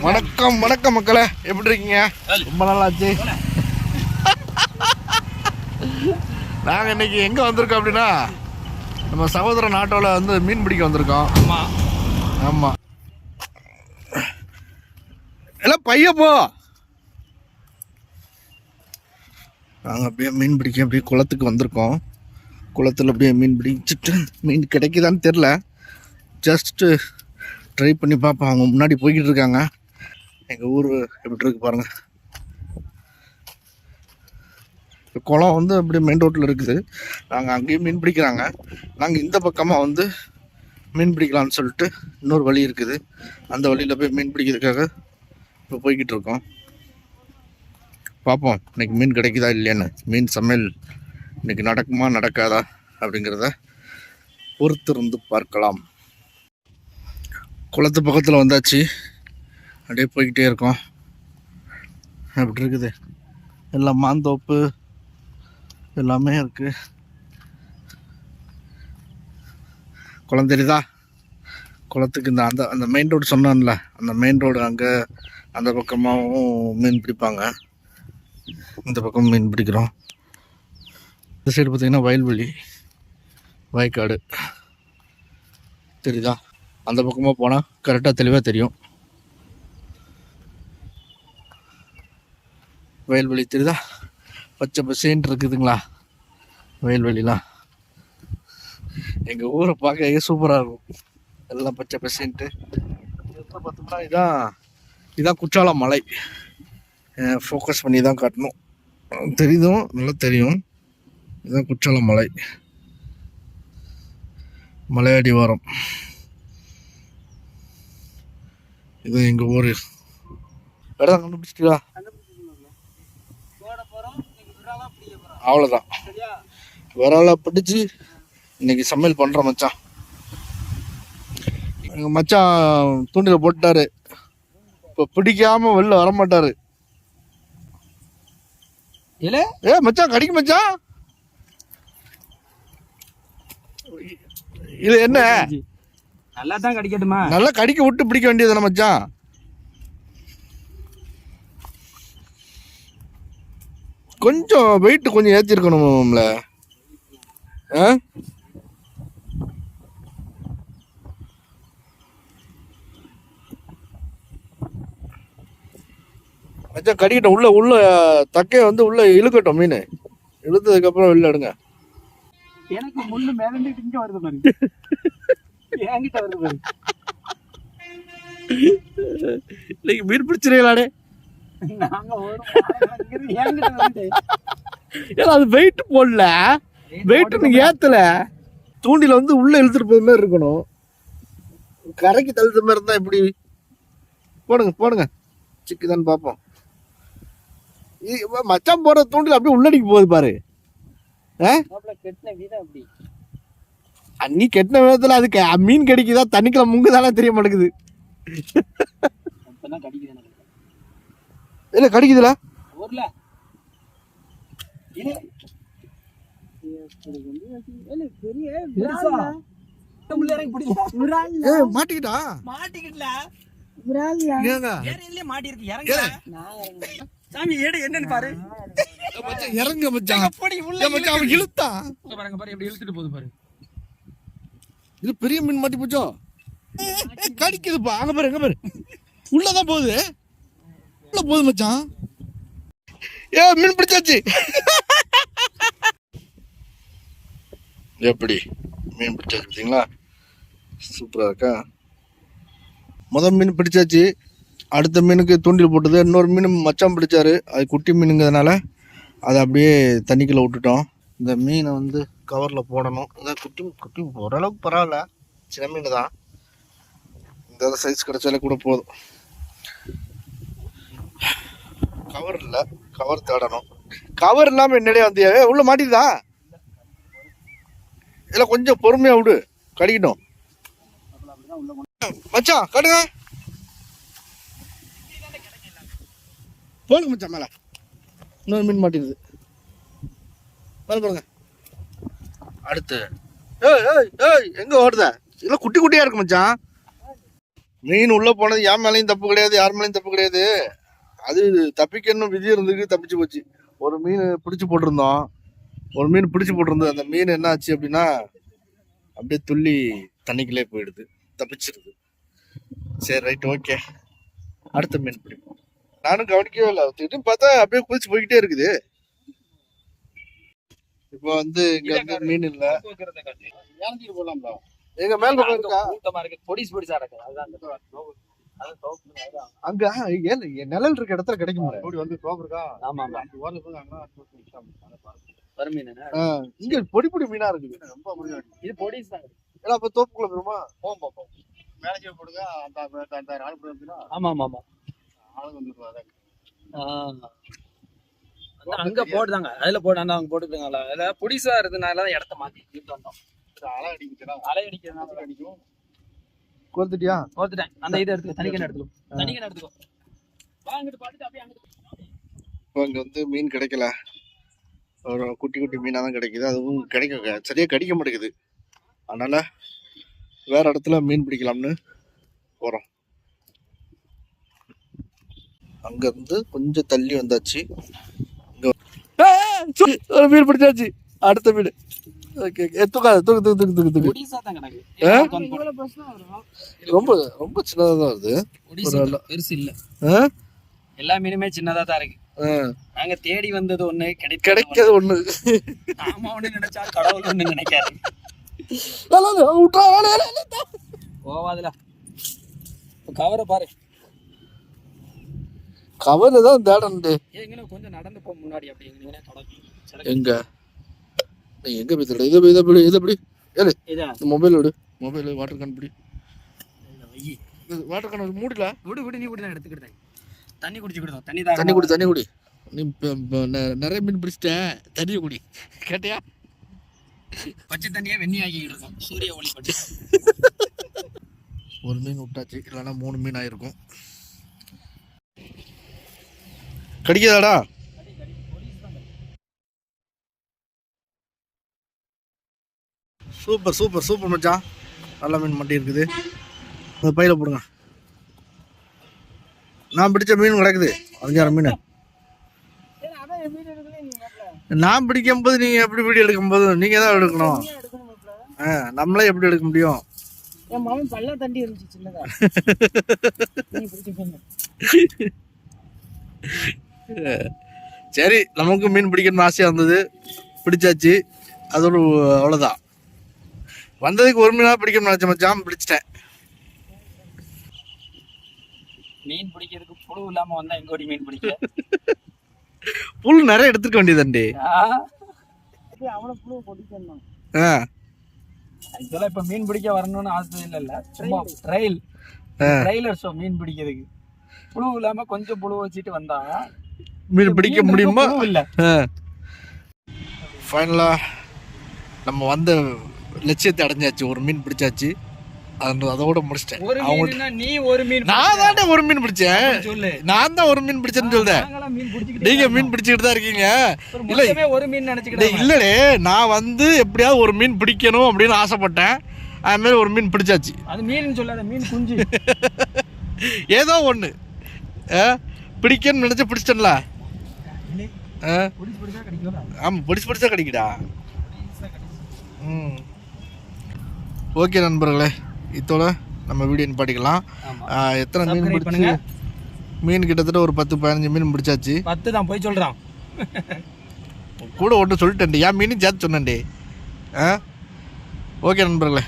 வணக்கம் வணக்கம் மக்களே. எப்படி இருக்கீங்க? ரொம்ப நாள் ஆச்சு நாங்கள் இன்னைக்கு எங்கே வந்திருக்கோம் அப்படின்னா நம்ம சகோதர நாட்டோவில் வந்து மீன் பிடிக்க வந்திருக்கோம். ஆமா. ஆமாம் எல்லாம் பைய போ. நாங்கள் அப்படியே மீன் பிடிக்க அப்படியே குளத்துக்கு வந்திருக்கோம். குளத்தில் அப்படியே மீன் பிடிச்சிட்டு மீன் கிடைக்குதான்னு தெரில ஜஸ்ட்டு ட்ரை பண்ணி பார்ப்போம். அவங்க முன்னாடி போய்கிட்டு இருக்காங்க. எங்கள் ஊர் எப்படி இருக்கு பாருங்க. குளம் வந்து அப்படியே மெயின் ரோட்டில் இருக்குது. நாங்கள் அங்கேயும் மீன் பிடிக்கிறாங்க. நாங்கள் இந்த பக்கமாக வந்து மீன் பிடிக்கலாம்னு சொல்லிட்டு இன்னொரு வழி இருக்குது. அந்த வழியில் போய் மீன் பிடிக்கிறதுக்காக இப்போ போய்கிட்டு இருக்கோம். பார்ப்போம் இன்னைக்கு மீன் கிடைக்குதா இல்லையான்னு. மீன் சமையல் இன்னைக்கு நடக்குமா நடக்காதா அப்படிங்கிறத பொறுத்திருந்து பார்க்கலாம். குளத்து பக்கத்தில் வந்தாச்சு. அப்படியே போய்கிட்டே இருக்கோம். அப்படி இருக்குது? எல்லாம் மாந்தோப்பு எல்லாமே இருக்கு. குளம் தெரியுதா குளத்துக்கு இந்த அந்த அந்த மெயின் ரோடு சொன்னான்ல அந்த மெயின் ரோடு அங்கே அந்த பக்கமாகவும் மீன் பிடிப்பாங்க. இந்த பக்கம் மீன் பிடிக்கிறோம். இந்த சைடு பார்த்திங்கன்னா வயல்வெளி வயக்காடு. தெரியுதா? அந்த பக்கமாக போனால் கரெக்டாக தெளிவாக தெரியும். வயல்வெளி தெரியுதா? பச்சை பசேன்னு இருக்குதுங்களா? வயல்வெளிலாம் எங்கள் ஊரை பார்க்க சூப்பராக இருக்கும். எல்லாம் பச்சை பசேன்ட்டு. பார்த்தோம்னா இதான் இதான் குற்றாலம் மலை. ஃபோக்கஸ் பண்ணி தான் காட்டணும். தெரியுதும் நல்லா தெரியும். இதுதான் குற்றாலம் மலை. மலையடி வாரம் இது எங்கள் ஊர். இடம் கண்டுபிடிச்சிட்டா அவ்வளோதான் விரால பிடிச்சி இன்னைக்கு சமையல் பண்ணுறோம் மச்சான். எங்கள் மச்சான் தூண்டில் போட்டாரு இப்போ பிடிக்காம வெளில வர மாட்டாரு. இல்ல ஏ மச்சான் கடிக்கு மச்சான். இது என்ன? நல்லா தான் கிடைக்கட்டுமா? நல்லா கடிக்க விட்டு பிடிக்க வேண்டியது மச்சான். கொஞ்சம் வெயிட் கொஞ்சம் ஏற்றிருக்கணும்ல ஆ? மச்சான் கடிக்கட்டும் உள்ள உள்ள தக்கைய வந்து உள்ள இழுக்கட்டும் மீன். இழுத்ததுக்கு அப்புறம் வெளில எடுங்க. எனக்கு முள்ளு மேல இங்க வருது பாரு. என்கிட்ட வருது பாரு. இன்னைக்கு மீன் பிடிச்சிருக்கலாடே நாங்க ஒரு என்கிட்ட வருது ஏன்னா அது வெயிட் போடல. வெயிட் நீங்க ஏத்தல. தூண்டில வந்து உள்ள இழுத்துட்டு போய் மாதிரி இருக்கணும். கரைக்கு தள்ளுற மாதிரி இருந்தா எப்படி போடுங்க போடுங்க. சிக்குதான்னு பார்ப்போம். மச்சான் போடுற தூண்டில் அப்படியே உள்ளடிக்கு போகுது பாரு. அன்னி கெட்டின விதத்துல அதுக்கு மீன் கிடைக்குதா தண்ணிக்குள்ள முங்குதானே தெரிய மாட்டேங்குது. இல்ல கிடைக்குதுல மாட்டிக்கிட்டா? மாட்டிக்கிட்டல. சாமி ஏடு என்னன்னு பாரு. இறங்க மச்சான். அப்படி உள்ள ஏ, மச்சான் அவன் இழுத்து. பாருங்க பாரு எப்படி இழுத்துட்டு போகுது பாரு. இது பெரிய மீன் மாட்டி போச்சோ? கடிக்குதுப்பா. அங்க பாரு எங்க பாரு. உள்ளதான் போகுது. உள்ள போகுது மச்சான்? ஏ மீன் பிடிச்சாச்சு. எப்படி? மீன் பிடிச்சாச்சு பார்த்தீங்களா? சூப்பரா இருக்கா? முதல் மீன் பிடிச்சாச்சு. அடுத்த மீனுக்கு தூண்டில் போட்டது. இன்னொரு மீன் மச்சான் பிடிச்சாரு. அது குட்டி மீனுங்கிறதுனால அதை அப்படியே தண்ணிக்குள்ள விட்டுட்டோம். இந்த மீனை வந்து கவரில் போடணும். இந்த குட்டி குட்டி ஓரளவுக்கு பரவாயில்ல. சின்ன மீன் தான். இந்த சைஸ் கிடைச்சாலே கூட போதும். கவர் இல்லை. கவர் தேடணும். கவர் இல்லாமல் என்னடியே வந்து உள்ளே உள்ள மாட்டிதா இல்லை கொஞ்சம் பொறுமையாக விடு. கடிக்கணும் மச்சான் கடுங்க போடுங்க மச்சான் மேலே. இன்னொரு மீன் மாட்டிடுது மேலே போடுங்க. அடுத்து. ஏய் ஏய் ஏய் எங்க ஓடுத? இல்லை குட்டி குட்டியாக இருக்கு மச்சான். மீன் உள்ளே போனது என் மேலேயும் தப்பு கிடையாது யார் மேலேயும் தப்பு கிடையாது. அது தப்பிக்கணும் விதி இருந்துக்கு தப்பிச்சு போச்சு. ஒரு மீன் பிடிச்சு போட்டிருந்தோம். ஒரு மீன் பிடிச்சு போட்டிருந்தோம் அந்த மீன் என்ன ஆச்சு அப்படின்னா அப்படியே துள்ளி தண்ணிக்குள்ளே போயிடுது. தப்பிச்சிருது. சரி ரைட் ஓகே அடுத்த மீன் பிடிப்போம். நானும் கவனிக்கவே இல்லை. திடீர்னு பார்த்தா அப்படியே குதிச்சு போய்கிட்டே இருக்குது. இப்போ வந்து இங்க வந்து மீன் இல்ல. போடலாம்ல எங்க மேல இருக்கா? கூட்டமா இருக்கு பொடிஸ் பொடிசா இருக்கு அதுதான் அங்க ஏன் நிழல் இருக்க இடத்துல கிடைக்கும் இப்படி வந்து தோப்பு இருக்கா? ஆமா ஆமா. இங்க பொடி பொடி மீனா இருக்குது. ரொம்ப இது பொடிஸ் தான் ஏன்னா அப்ப தோப்புக்குள்ள போயிருமா போம் போம் மேனேஜர் போடுங்க அந்த அந்த ஆள் போடுறதுன்னா ஆமா ஆமா ஆமா. ஆளுங்க வந்துருவாங்க அங்க போடுதாங்க அதுல போடு அந்த அவங்க போட்டுருக்காங்களா அதுல புடிசா இருந்தனால தான் இடத்த மாத்தி வந்தோம். அலை அடிக்கிறா அலை அடிக்கிறதுனால. அடிக்கும். கொடுத்துட்டியா போத்துட்டேன் அந்த இதை எடுத்துக்கோ தனிக்கன் எடுத்துக்கோ. தனிக்கன் எடுத்துக்கோ. அப்படியே அங்கிட்டு இப்போ இங்க வந்து மீன் கிடைக்கல. ஒரு குட்டி குட்டி மீனா தான் கிடைக்குது. அதுவும் கிடைக்க சரியா கடிக்க மாட்டேங்குது. அதனால வேற இடத்துல மீன் பிடிக்கலாம்னு போறோம். அங்க இருந்து கொஞ்சம் தள்ளி வந்தாச்சு. இங்க மீன் பிடிச்சாச்சு. அடுத்த மீன் ஓகே தூக்காது தூக்கு தூக்கு தூக்கு தூக்கு தூக்கு ரொம்ப ரொம்ப சின்னதாக தான் வருது பெருசு இல்ல? எல்லா மீனுமே சின்னதா தான் இருக்கு ஆ. நாங்க தேடி வந்தது ஒண்ணு கிடைக்க கிடைக்காது ஒண்ணு நாம ஒண்ணு நினைச்சா கடவுள் ஒண்ணு ல. போவாதுல கவரை பாரு கவர்ல தான் தேடண்டு கொஞ்சம் நடந்து போ முன்னாடி அப்படி எங்க எங்க போய் தேட இதை போய் இதை போய் இதை எப்படி ஏழு இந்த மொபைல் விடு மொபைல் வாட்டர் கேன் பிடி. வாட்டர் கேன் மூடல விடு விடு நீ விடு நான் எடுத்துக்கிட்டேன் தண்ணி குடிச்சுக்கிட்டோம் தண்ணி தான் தண்ணி குடி தண்ணி குடி. நீ நிறைய மீன் பிடிச்சிட்ட தண்ணியை குடி. கேட்டியா? பச்சை தண்ணியே வெண்ணி ஆக்கிக்கிட்டு இருக்கோம். சூரிய ஒளி பட்டு ஒரு மீன் விட்டாச்சு. இல்லைன்னா மூணு மீன் ஆயிருக்கும். கடிக்காதாடா. சூப்பர் சூப்பர் சூப்பர் மச்சான். நல்ல மீன் மட்டி இருக்குது. அந்த பையில போடுங்க. நான் பிடிச்ச மீன் கிடக்குது. அஞ்சாறு மீன். நான் பிடிக்கும் போது நீங்க எப்படி வீடியோ எடுக்கும் போது நீங்க தான் எடுக்கணும். ஆ, நம்மளே எப்படி எடுக்க முடியும்? சரி நமக்கு மீன் பிடிக்கணும்னு ஆசையாக இருந்தது. பிடிச்சாச்சு. அது ஒரு அவ்வளோதான் வந்ததுக்கு ஒரு மீனாக பிடிக்கணும்னு நினச்ச மச்சான். பிடிச்சிட்டேன். மீன் பிடிக்கிறதுக்கு புழு இல்லாம வந்தா எங்க ஓடி மீன் பிடிக்க? புல் நிறைய எடுத்துக்க வேண்டியதுண்டி அவனை புழு பிடிக்கணும் ஆ. இதெல்லாம் இப்ப மீன் பிடிக்க வரணும்னு ஆசை இல்ல இல்ல சும்மா ட்ரையல் ட்ரைலர் ஷோ மீன் பிடிக்கிறதுக்கு. புழு இல்லாம கொஞ்சம் புழு வச்சுட்டு வந்தா மீன் பிடிக்க முடியுமா? புழு இல்ல. ஃபைனலாக நம்ம வந்த லட்சியத்தை அடைஞ்சாச்சு ஒரு மீன் பிடிச்சாச்சு. அது அதோட முடிச்சிட்டேன். அவங்க நீ ஒரு மீன் நான் தானே ஒரு மீன் பிடிச்சேன். சொல்லு. நான் தான் ஒரு மீன் பிடிச்சேன்னு சொல்றேன். பிடிச்சிக்கிட்டு நீங்க மீன் பிடிச்சிக்கிட்டு தான் இருக்கீங்க. இல்ல ஒரு மீன் நினைச்சுக்கிட்டேன் இல்லடே நான் வந்து எப்படியாவது ஒரு மீன் பிடிக்கணும் அப்படின்னு ஆசைப்பட்டேன். அது மாதிரி ஒரு மீன் பிடிச்சாச்சு. அது மீன் சொல்லாத மீன் குஞ்சு. ஏதோ ஒன்று பிடிக்கணும்னு நினச்சி பிடிச்சிட்டேன்ல. ஆமாம் பிடிச்சி பிடிச்சா கிடைக்குடா ம். ஓகே நண்பர்களே இதோட நம்ம வீடியோ நிப்பாட்டிக்கலாம் எத்தனை மீன் பிடிச்சி. மீன் கிட்டத்தட்ட ஒரு பத்து பதினஞ்சு மீன் பிடிச்சாச்சு. பத்து தான் போய் சொல்றான். கூட ஒன்று சொல்லிட்டேன்டி. ஏன் மீனும் சேர்த்து சொன்னேன்டி? ஆ? ஓகே நண்பர்களே